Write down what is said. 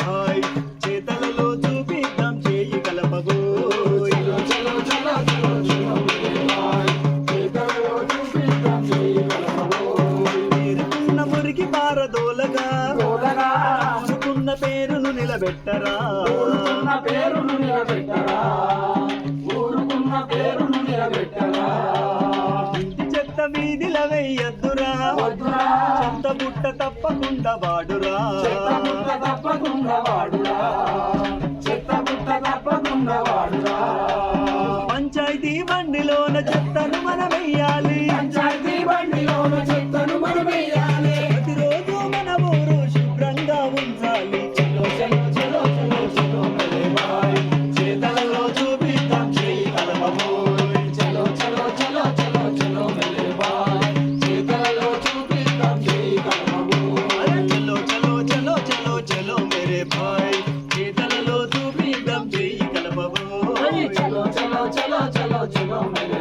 భాయ్ చేతలలో చూపిద్దాం చేయి మురికి పారదోలగా పేరును నిలబెట్టరా పేరును నిలబెట్టరా. పేరును నిలబెట్టరా చెత్త వీధిల వెయ్యద్దు బుట్ట తప్పకుండా వాడురా. చెత్త బుట్ట తప్పకుండా వాడురా. చెత్త బుట్ట తప్పకుండా వాడురా. పంచాయతీ బండిలోన చెత్తను ভয়। যে দল চলো চলো চলো চলো চলো